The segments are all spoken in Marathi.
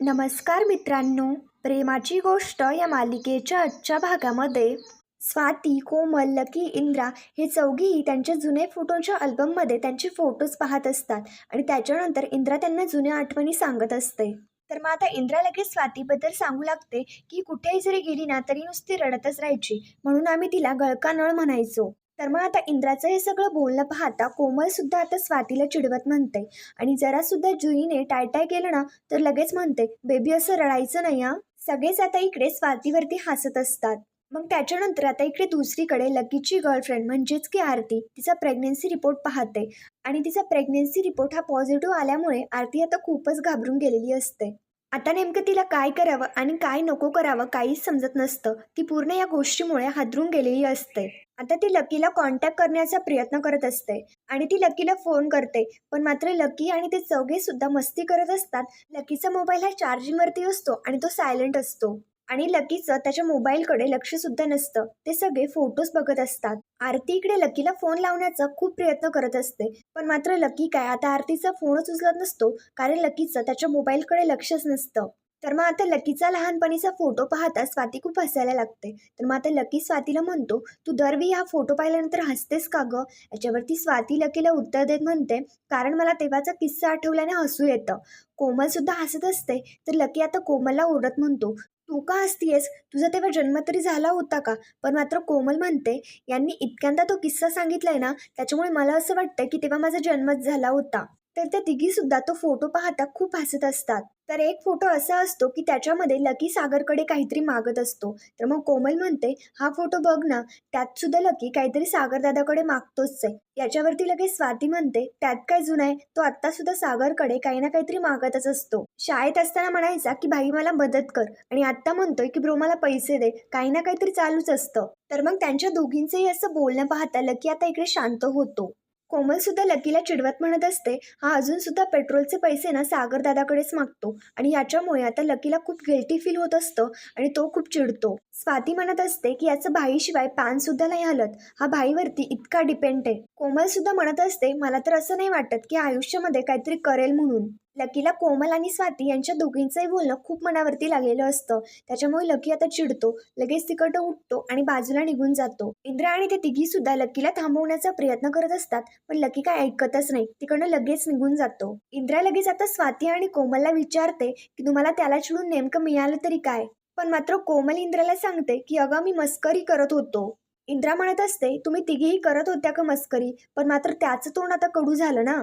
नमस्कार मित्रांनो प्रेमाची गोष्ट या मालिकेच्या आजच्या भागामध्ये. स्वाती कोमल लकी इंद्रा हे चौघीही त्यांच्या जुने फोटोंच्या अल्बममध्ये त्यांचे फोटोज पाहत असतात आणि त्याच्यानंतर इंद्रा त्यांना जुन्या आठवणी सांगत असते. तर मग आता इंद्रा लगेच स्वातीबद्दल सांगू लागते की कुठेही जरी गेली ना तरी नुसती रडतच राहायची. म्हणून आम्ही तिला गळका नळ म्हणायचो. तर मग आता इंद्राचं हे सगळं बोलणं पाहता कोमल सुद्धा आता स्वातीला चिडवत म्हणते. आणि जरा सुद्धा जुईने टायटाय केलं ना तर लगेच म्हणते बेबी असं रडायचं नाही हा. सगळेच आता इकडे स्वातीवरती हसत असतात. मग त्याच्यानंतर आता इकडे दुसरीकडे लकीची गर्लफ्रेंड म्हणजेच की आरती तिचा प्रेग्नेन्सी रिपोर्ट पाहते. आणि तिचा प्रेग्नेन्सी रिपोर्ट हा पॉझिटिव्ह आल्यामुळे आरती आता खूपच घाबरून गेलेली असते. आता नेमकं तिला काय करावं आणि काय नको करावं काहीच समजत नसतं. ती पूर्ण या गोष्टीमुळे हादरून गेलेली असते. आता ती लकीला कॉन्टॅक्ट करण्याचा प्रयत्न करत असते आणि ती लकीला फोन करते. पण मात्र लकी आणि ते चौघे सुद्धा मस्ती करत असतात. लकीचा मोबाईल हा चार्जिंगवरती असतो आणि तो सायलेंट असतो. आणि लकीचं त्याच्या मोबाईलकडे लक्ष सुद्धा नसतं. ते सगळे फोटोज बघत असतात. आरती इकडे लकीला फोन लावण्याचा खूप प्रयत्न करत असते. पण मात्र लकी काय आता आरतीचा फोनच उचलत नसतो कारण लकीचं त्याच्या मोबाईलकडे लक्षच नसतं. तर मग आता लकीचा लहानपणीचा फोटो पाहता स्वाती खूप हसायला लागते. तर मग आता लकी स्वातीला म्हणतो तू दरवी हा फोटो पाहिल्यानंतर हसतेस का गं? याच्यावरती स्वाती लकीला उत्तर देत म्हणते कारण मला तेव्हाचा किस्सा आठवल्याने हसू येतं. कोमल सुद्धा हसत असते. तर लकी आता कोमलला ओरडत म्हणतो तू का असतीयस तुझा तेव्हा जन्म तरी झाला होता का? पण मात्र कोमल म्हणते यांनी इतक्यांदा तो किस्सा सांगितलाय ना त्याच्यामुळे मला असं वाटतं की तेव्हा माझा जन्मच झाला होता. तर त्या तिघी सुद्धा तो फोटो पाहता खूप हसत असतात. तर एक फोटो असा असतो की त्याच्यामध्ये लकी सागरकडे काहीतरी मागत असतो. तर मग कोमल म्हणते हा फोटो बघ ना त्यात सुद्धा लकी काहीतरी सागरदादाकडे मागतोच आहे. याच्यावरती लगेच स्वाती म्हणते त्यात काय जुना आहे? तो आत्ता सुद्धा सागरकडे काही ना काहीतरी मागतच असतो. शाळेत असताना म्हणायचा की भाई मला मदत कर. आणि आत्ता म्हणतोय की ब्रो मला पैसे दे. काही ना काहीतरी चालूच असतं. तर मग त्यांच्या दोघींचंही असं बोलणं पाहता लकी आता इकडे शांत होतो. कोमल सुद्धा लकीला चिडवत म्हणत असते हा अजून सुद्धा पेट्रोलचे पैसे ना सागर दादाकडेच मागतो आणि याच्यामुळे आता लकीला खूप गिल्टी फील होत असतं आणि तो खूप चिडतो. स्वाती म्हणत असते की याचं भाईशिवाय पानसुद्धा नाही हलत. हा भाईवरती इतका डिपेंड आहे. कोमल सुद्धा म्हणत असते मला तर असं नाही वाटत की आयुष्यामध्ये काहीतरी करेल म्हणून. लकीला कोमल आणि स्वाती यांच्या दोघींचंही बोलणं खूप मनावरती लागलेलं असतं. त्याच्यामुळे लकी आता चिडतो लगेच तिकडं उठतो आणि बाजूला निघून जातो. इंद्रा आणि ते तिघी सुद्धा लकीला थांबवण्याचा प्रयत्न करत असतात पण लकी काय ऐकतच नाही. तिकडनं लगेच निघून जातो. इंद्रा लगेच आता स्वाती आणि कोमलला विचारते की तुम्हाला त्याला चिडून नेमकं मिळालं तरी काय? पण मात्र कोमल इंद्राला सांगते की अगं मी मस्करी करत होतो. इंद्रा म्हणत असते तुम्ही तिघीही करत होत्या का मस्करी? पण मात्र त्याचं तोंड आता कडू झालं ना.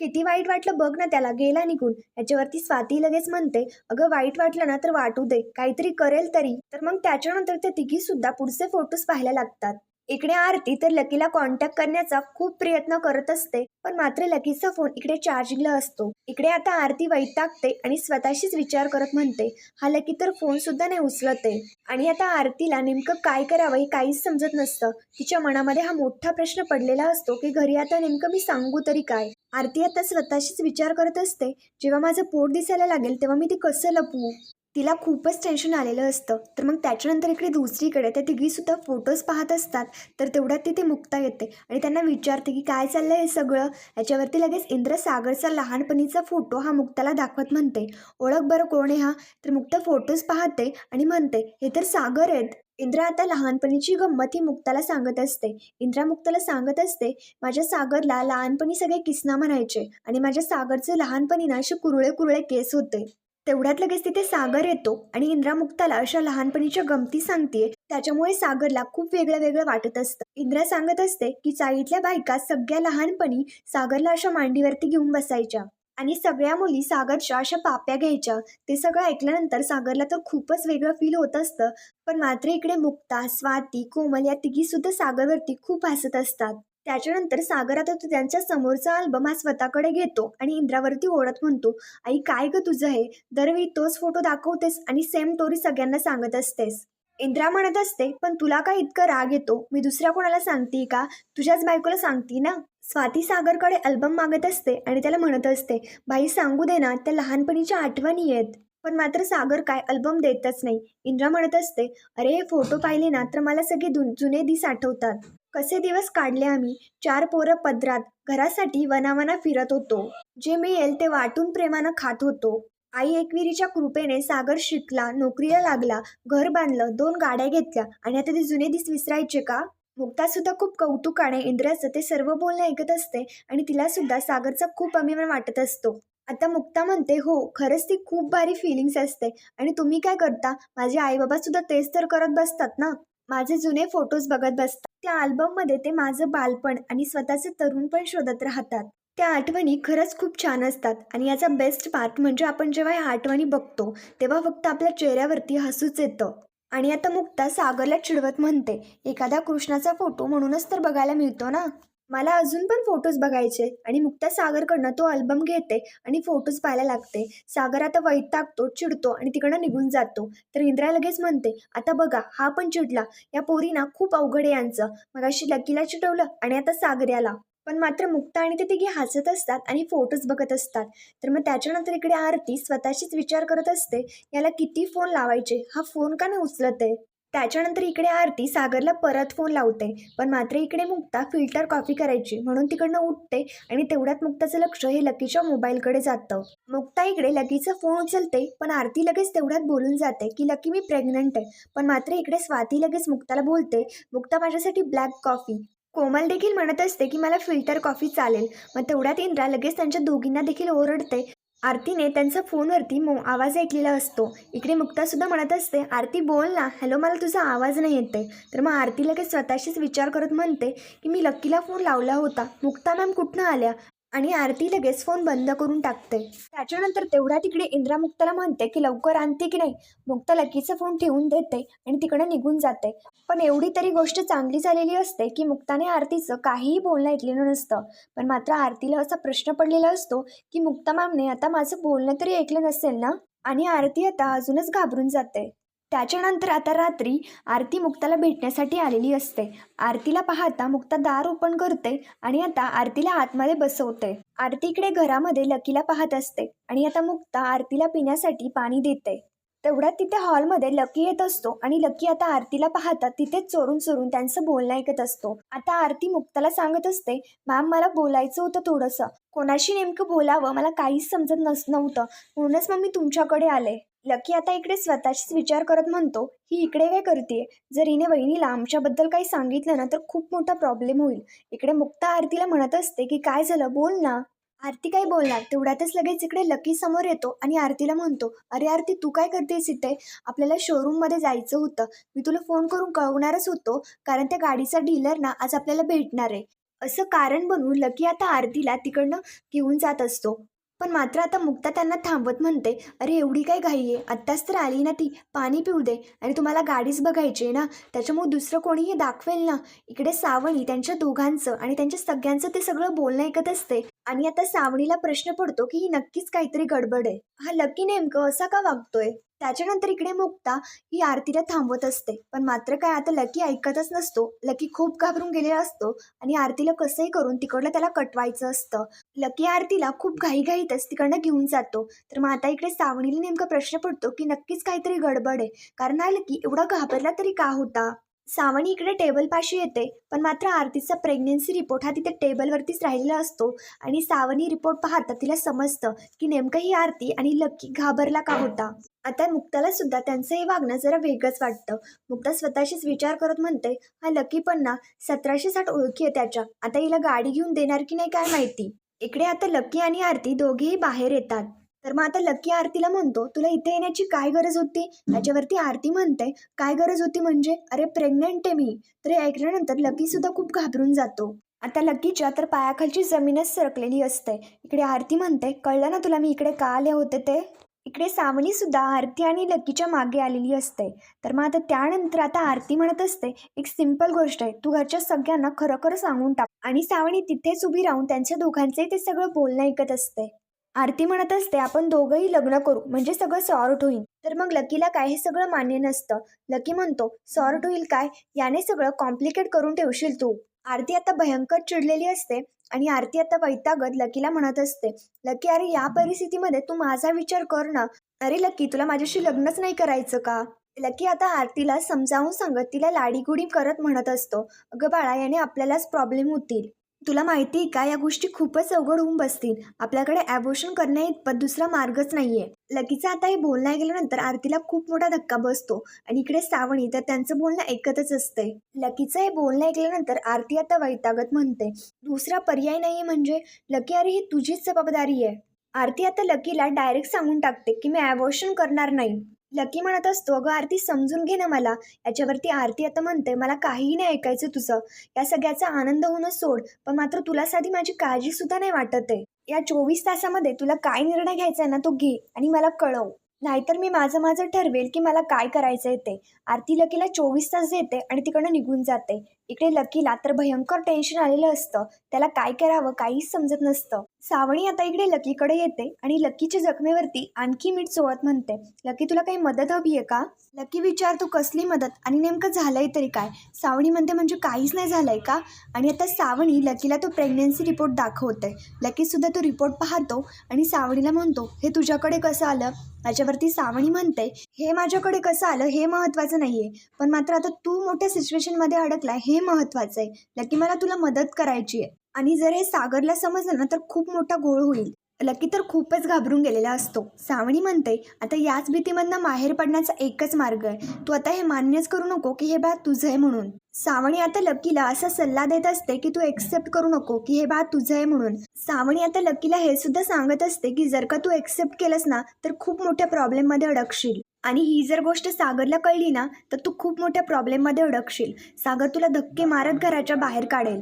किती वाईट वाटलं बघ ना त्याला गेला निघून. याच्यावरती स्वाती लगेच म्हणते अगं वाईट वाटलं ना तर वाटू दे काहीतरी करेल तरी. तर मग त्याच्यानंतर ते तिघी सुद्धा पुढचे फोटोज पाहायला लागतात. इकडे आरती तर लकीला कॉन्टॅक्ट करण्याचा खूप प्रयत्न करत असते पण मात्र लकीचा फोन इकडे चार्जिंगला असतो. इकडे आता आरती वैतागते आणि स्वतःशीच विचार करत म्हणते हा लकी तर फोन सुद्धा नाही उचलत आहे. आणि आता आरतीला नेमकं काय करावं हे काहीच समजत नसतं. तिच्या मनामध्ये हा मोठा प्रश्न पडलेला असतो की घरी आता नेमकं मी सांगू तरी काय? आरती आता स्वतःशीच विचार करत असते जेव्हा माझं पोट दिसायला लागेल तेव्हा मी ती कसं लपवू? तिला खूपच टेन्शन आलेलं असतं. तर मग त्याच्यानंतर इकडे दुसरीकडे त्या तिघीसुद्धा फोटोज पाहत असतात. तर तेवढ्यात तिथे मुक्ता येते. आणि त्यांना विचारते की काय चाललं हे सगळं? याच्यावरती लगेच इंद्र सागरचा लहानपणीचा फोटो हा मुक्ताला दाखवत म्हणते. ओळख बरं कोण आहे हा? तर मुक्ता फोटोज पाहते आणि म्हणते हे तर सागर आहेत. इंद्रा आता लहानपणीची गंमत ही मुक्ताला सांगत असते. इंद्रा मुक्ताला सांगत असते माझ्या सागरला लहानपणी सगळे किसना म्हणायचे आणि माझ्या सागरचे लहानपणी ना असे कुरळे कुरळे केस होते. तेवढ्यात लगेच तिथे सागर येतो आणि इंद्रा मुक्ताला अशा लहानपणीच्या गमती सांगतेय त्याच्यामुळे सागरला खूप वेगळं वेगळं वाटत असतं. इंद्रा सांगत असते की चाळीतल्या बायका सगळ्या लहानपणी सागरला अशा मांडीवरती घेऊन बसायच्या आणि सगळ्या मुली सागरच्या अशा पाप्या घ्यायच्या. ते सगळं ऐकल्यानंतर सागरला तर खूपच वेगळं फील होत असतं पण मात्र इकडे मुक्ता स्वाती कोमल या तिघी सुद्धा सागरवरती खूप हसत असतात. त्याच्यानंतर सागर आता तो त्यांच्या समोरचा अल्बम हा स्वतःकडे घेतो आणि इंद्रावरती ओढत म्हणतो आई काय ग तुझं हे? दरवेळी तोच फोटो दाखवतेस आणि सेम टोरी सगळ्यांना सांगत असतेस. इंद्रा म्हणत असते पण तुला काय इतकं राग येतो? मी दुसऱ्या कोणाला सांगते का? तुझ्याच बायकोला सांगते ना? स्वाती सागरकडे अल्बम मागत असते आणि त्याला म्हणत असते बाई सांगू दे ना त्या लहानपणीच्या आठवणी आहेत. पण मात्र सागर काय अल्बम देतच नाही. इंद्रा म्हणत असते अरे हे फोटो पाहिले ना तर मला सगळे दु- जुने दिस आठवतात. कसे दिवस काढले आम्ही? चार पोरं पदरात घरासाठी वनावना फिरत होतो. जे मिळेल ते वाटून प्रेमानं खात होतो. आई एकविरीच्या कृपेने सागर शिकला नोकरीला लागला घर बांधलं दोन गाड्या घेतल्या आणि आता ते जुने दिस विसरायचे का? मुक्ता सुद्धा खूप कौतुकाने इंद्राचं ते सर्व बोलणं ऐकत असते आणि तिला सुद्धा सागरचा खूप अभिमान वाटत असतो. आता मुक्ता म्हणते हो खरंच ती खूप भारी फिलिंग्स असते आणि तुम्ही काय करता? माझे आई बाबा सुद्धा तेच तर करत बसतात ना? माझे जुने फोटोज बघत बसतात. त्या अल्बममध्ये ते माझं बालपण आणि स्वतःचे तरुणपण शोधत राहतात. त्या आठवणी खरंच खूप छान असतात आणि याचा बेस्ट पार्ट म्हणजे आपण जेव्हा या आठवणी बघतो तेव्हा फक्त आपल्या चेहऱ्यावरती हसूच येतं. आणि आता मुक्ता सागरला चिडवत म्हणते एखाद्या कृष्णाचा फोटो म्हणूनच तर बघायला मिळतो ना? मला अजून पण फोटोज बघायचे आणि मुक्ता सागरकडनं तो अल्बम घेते आणि फोटोज पाहायला लागते. सागर आता वैतागतो चिडतो आणि तिकडनं निघून जातो. तर इंद्रा लगेच म्हणते आता बघा हा पण चिडला. या पोरीना खूप अवघड आहे यांचं. मगाशी लकीला चिडवलं आणि आता सागर याला. पण मात्र मुक्ता आणि ते तिघे हसत असतात आणि फोटोज बघत असतात. तर मग त्याच्यानंतर इकडे आरती स्वतःशीच विचार करत असते याला किती फोन लावायचे? हा फोन का नाही उचलत आहे? त्याच्यानंतर इकडे आरती सागरला परत फोन लावते. पण मात्र इकडे मुक्ता फिल्टर कॉफी करायची. म्हणून तिकडनं उठते आणि तेवढ्यात मुक्ताचं लक्ष हे लकीच्या मोबाईलकडे जातं. मुक्ता इकडे लकीचा फोन उचलते पण आरती लगेच तेवढ्यात बोलून जाते की लकी मी प्रेग्नंट आहे. पण मात्र इकडे स्वाती लगेच मुक्ताला बोलते मुक्ता माझ्यासाठी ब्लॅक कॉफी कोमल देखील म्हणत असते की मला फिल्टर कॉफी चालेल. मग तेवढ्यात इंद्रा लगेच त्यांच्या दोघींना देखील ओरडते आरतीने त्यांचा फोनवरती मो आवाज ऐकलेला असतो. इकडे मुक्तासुद्धा म्हणत असते आरती बोल ना. हॅलो मला तुझा आवाज नाही येते तर मग आरती लगेच स्वतःशीच विचार करत म्हणते की मी लक्कीला फोन लावला होता. मुक्ता मॅम कुठनं आल्या? आणि आरती लगेच फोन बंद करून टाकते. त्याच्यानंतर तेवढ्या तिकडे इंद्रा मुक्ताला म्हणते की लवकर आणते की नाही? मुक्ता लकीचा फोन ठेवून देते आणि तिकडे निघून जाते. पण एवढी तरी गोष्ट चांगली झालेली असते की मुक्ताने आरतीचं काहीही बोलणं ऐकलेलं नसतं. पण मात्र आरतीला असा प्रश्न पडलेला असतो की मुक्ता मॅमने आता माझं बोलणं तरी ऐकलं नसेल ना? आणि आरती आता अजूनच घाबरून जाते. त्याच्यानंतर आता रात्री आरती मुक्ताला भेटण्यासाठी आलेली असते. आरतीला पाहता मुक्ता दार ओपन करते आणि आता आरतीला आतमध्ये बसवते. आरती इकडे घरामध्ये लकीला पाहत असते आणि आता मुक्ता आरतीला पिण्यासाठी पाणी देते. तेवढ्यात तिथे हॉलमध्ये लकी येत असतो आणि लकी आता आरतीला पाहता तिथेच चोरून चोरून त्यांचं बोलणं ऐकत असतो. आता आरती मुक्ताला सांगत असते मॅम मला बोलायचं होतं थोडंसं. कोणाशी नेमकं बोलावं? मला काहीच समजत नस नव्हतं. म्हणूनच मग मी तुमच्याकडे आले. लकी आता इकडे स्वतःशीच विचार करत म्हणतो ही इकडे काय करते जर हिने वहिनीला आमच्याबद्दल काही सांगितलं ना तर खूप मोठा प्रॉब्लेम होईल. इकडे मुक्ता आरतीला म्हणत असते की काय झालं? बोल ना. आरती काय बोलणार? तेवढ्यातच लगेच इकडे लकी समोर येतो आणि आरतीला म्हणतो अरे आरती तू काय करतेस इथे? आपल्याला शोरूममध्ये जायचं होतं. मी तुला फोन करून कळवणारच होतो कारण त्या गाडीचा डीलर ना आज आपल्याला भेटणार आहे. असं कारण बनवून लकी आता आरतीला तिकडनं घेऊन जात असतो. पण मात्र आता मुक्ता त्यांना थांबवत म्हणते अरे एवढी काय घाई आहे? आत्ताच तर आली ना ती. पाणी पिऊ दे. आणि तुम्हाला गाडीच बघायची आहे ना? त्याच्यामुळे दुसरं कोणीही दाखवेल ना. इकडे सावणी त्यांच्या दोघांचं आणि त्यांच्या सगळ्यांचं ते सगळं बोलणं ऐकत असते. आणि आता सावणीला प्रश्न पडतो की ही नक्कीच काहीतरी गडबड आहे. हा लकी नेमकं असा का वागतोय? त्याच्यानंतर इकडे मुक्ता ही आरतीला थांबवत असते. पण मात्र काय आता लकी ऐकतच नसतो. लकी खूप घाबरून गेलेला असतो आणि आरतीला कसंही करून तिकडलं त्याला कटवायचं असतं. लकी आरतीला खूप घाईघाईतच तिकडनं घेऊन जातो. तर मग आता इकडे सावणीला नेमका प्रश्न पडतो की नक्कीच काहीतरी गडबड आहे. कारण हा लकी एवढा घाबरला तरी का होता? सावणी इकडे टेबलपाशी येते. पण मात्र आरतीचा प्रेग्नेन्सी रिपोर्ट हा तिथे टेबलवरतीच राहिलेला असतो. आणि सावणी रिपोर्ट पाहता तिला समजतं की नेमकं ही आरती आणि लकी घाबरला का होता? आता मुक्ताला सुद्धा त्यांचं हे वागणं जरा वेगळंच वाटतं. मुक्ता स्वतःशीच विचार करत म्हणते हा लकी पण ना सतराशे साठ ओळखी आहे त्याच्या. आता हिला गाडी घेऊन देणार की नाही काय माहिती? इकडे आता लकी आणि आरती दोघेही बाहेर येतात. तर मग आता लकी आरतीला म्हणतो तुला इथे येण्याची काय गरज होती? त्याच्यावरती आरती म्हणते काय गरज होती म्हणजे? अरे प्रेग्नेंट आहे मी. तर हे ऐकल्यानंतर लकी सुद्धा खूप घाबरून जातो. आता लकीच्या तर पायाखालची जमीनच सरकलेली असते. इकडे आरती म्हणते कळलं ना तुला मी इकडे का आले होते ते? इकडे सावनी सुद्धा आरती आणि लकीच्या मागे आलेली असते. तर मग आता त्यानंतर आता आरती म्हणत असते एक सिंपल गोष्ट आहे तू घरच्या सगळ्यांना खरं खरं सांगून टाक. आणि सावणी तिथेच उभी राहून त्यांच्या दोघांचंही ते सगळं बोलणं ऐकत असते. आरती म्हणत असते आपण दोघंही लग्न करू म्हणजे सगळं सॉर्ट होईल. तर मग लकीला काय हे सगळं मान्य नसतं. लकी म्हणतो सॉर्ट होईल काय? याने सगळं कॉम्प्लिकेट करून ठेवशील तू. आरती आता भयंकर चिडलेली असते आणि आरती आता वैतागत लकीला म्हणत असते लकी अरे या परिस्थितीमध्ये तू माझा विचार कर ना. अरे लकी तुला माझ्याशी लग्नच नाही करायचं का? लकी आता आरतीला समजावून सांगत तिला लाडीगुडी करत म्हणत असतो. अगं बाळा याने आपल्यालाच प्रॉब्लेम होतील. तुला माहिती आहे का? या गोष्टी खूपच अवघड होऊन बसतील. आपल्याकडे ॲबॉर्शन करण्या इतपत दुसरा मार्गच नाहीये. लकीचं आता हे बोलणं गेल्यानंतर आरतीला खूप मोठा धक्का बसतो. आणि इकडे सावणी तर त्यांचं बोलणं ऐकतच असते लकीचं हे बोलणं ऐकल्यानंतर आरती आता वैतागत म्हणते दुसरा पर्याय नाहीये म्हणजे? लकी अरे ही तुझीच जबाबदारी आहे. आरती आता लकीला डायरेक्ट सांगून टाकते की मी ॲबॉर्शन करणार नाही. लकी म्हणत असतो अगं आरती समजून घे ना मला. याच्यावरती आरती आता म्हणते मला काहीही नाही ऐकायचं तुझं. या सगळ्याचा आनंद होणं सोड पण मात्र तुला साधी माझी काळजी सुद्धा नाही वाटत आहे. या चोवीस तासामध्ये तुला काय निर्णय घ्यायचा आहे ना तो घे आणि मला कळव. नाहीतर मी माझं माझं ठरवेल की मला काय करायचं आहे ते. आरती लकीला चोवीस तास देते आणि तिकडनं निघून जाते. इकडे लकीला तर भयंकर टेन्शन आलेलं असतं. त्याला काय करावं काहीच समजत नसतं. सावणी आता इकडे लकीकडे येते आणि लकीच्या जखमेवरती आणखी मीठ चोळत म्हणते. लकी तुला काही मदत हवी आहे का? लकी विचार तू कसली मदत? आणि नेमकं झालंय तरी काय? सावणी म्हणते म्हणजे काहीच नाही झालंय का? आणि आता सावणी लकीला तो प्रेग्नन्सी रिपोर्ट दाखवते. लकीसुद्धा तो रिपोर्ट पाहतो आणि सावणीला म्हणतो हे तुझ्याकडे कसं आलं? याच्यावरती सावणी म्हणते हे माझ्याकडे कसं आलं हे महत्त्वाचं नाही आहे पण मात्र आता तू मोठ्या सिच्युएशनमध्ये अडकलाय हे महत्त्वाचं आहे. लकी मला तुला मदत करायची आहे आणि जर हे सागरला समजलं ना तर खूप मोठा घोळ होईल. लकी तर खूपच घाबरून गेलेला असतो. सावणी म्हणते आता याच भीतीमधनं बाहेर पडण्याचा एकच मार्ग आहे. तू आता हे मान्यच करू नको की हे बा तुझं आहे म्हणून. सावणी आता लकीला असा सल्ला देत असते की तू एक्सेप्ट करू नको की हे बा तुझं आहे म्हणून. सावणी आता लकीला हे सुद्धा सांगत असते की जर का तू एक्सेप्ट केलंस ना तर खूप मोठ्या प्रॉब्लेममध्ये अडकशील. आणि ही जर गोष्ट सागरला कळली ना तर तू खूप मोठ्या प्रॉब्लेममध्ये अडकशील. सागर तुला धक्के मारत घराच्या बाहेर काढेल.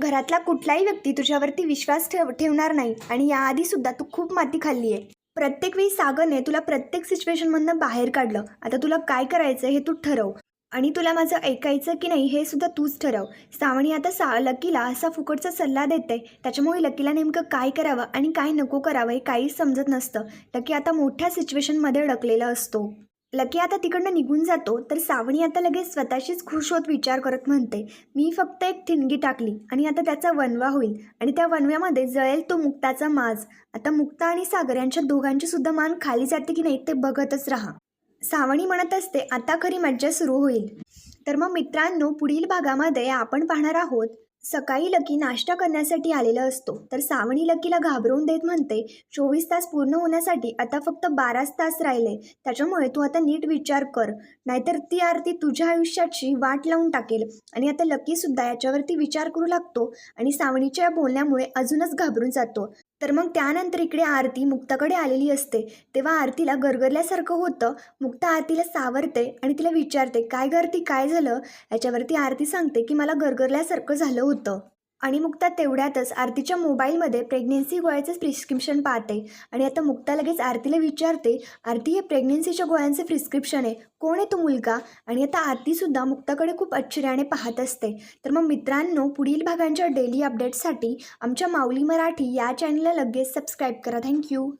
घरातला कुठलाही व्यक्ती तुझ्यावरती विश्वास ठेव ठेवणार नाही आणि याआधी सुद्धा तू खूप माती खाल्ली आहे. प्रत्येक वेळी सागरने तुला प्रत्येक सिच्युएशनमधनं बाहेर काढलं. आता तुला काय करायचं हे तू ठरव. आणि तुला माझं ऐकायचं की नाही हे सुद्धा तूच ठरव. सावणी आता सा लकीला असा फुकटचा सल्ला देते. त्याच्यामुळे लकीला नेमकं काय करावं आणि काय नको करावं हे काहीच समजत नसतं. लकी आता मोठ्या सिच्युएशनमध्ये अडकलेला असतो. लकी आता तिकडनं निघून जातो तर सावणी आता लगेच स्वतःशीच खुश होत विचार करत म्हणते मी फक्त एक ठिणगी टाकली आणि आता त्याचा वनवा होईल आणि त्या वनव्यामध्ये जळेल तो मुक्ताचा माज. आता मुक्ता आणि सागर यांच्या दोघांची सुद्धा मान खाली जाते की नाही ते बघतच राहा. सावणी म्हणत असते आता खरी मज्जा सुरू होईल. तर मग मित्रांनो पुढील भागामध्ये आपण पाहणार आहोत सकाळी लकी नाश्ता करण्यासाठी आलेला असतो. तर सावणी लकीला घाबरवून देत म्हणते चोवीस तास पूर्ण होण्यासाठी आता फक्त बाराच तास राहिले. त्याच्यामुळे तू आता नीट विचार कर. नाहीतर ती आरती तुझ्या आयुष्याची वाट लावून टाकेल. आणि आता लकीसुद्धा याच्यावरती विचार करू लागतो आणि सावणीच्या या बोलण्यामुळे अजूनच घाबरून जातो. तर मग त्यानंतर इकडे आरती मुक्ताकडे आलेली असते. तेव्हा आरतीला गरगरल्यासारखं होतं. मुक्ता आरतीला सावरते आणि तिला विचारते काय गरती काय झालं? याच्यावरती आरती सांगते की मला गरगरल्यासारखं झालं होतं. आणि मुक्ता तेवढ्यातच आरतीच्या मोबाईलमध्ये प्रेग्नेन्सी गोळ्याचं प्रिस्क्रिप्शन पाहते. आणि आता मुक्ता लगेच आरतीला विचारते आरती हे प्रेग्नेन्सीच्या गोळ्यांचे प्रिस्क्रिप्शन आहे. कोण आहे तो मुलगा? आणि आता आरतीसुद्धा मुक्ताकडे खूप आश्चर्याने पाहत असते. तर मग मित्रांनो पुढील भागांच्या डेली अपडेट्ससाठी आमच्या माऊली मराठी या चॅनलला लगेच सबस्क्राईब करा. थँक्यू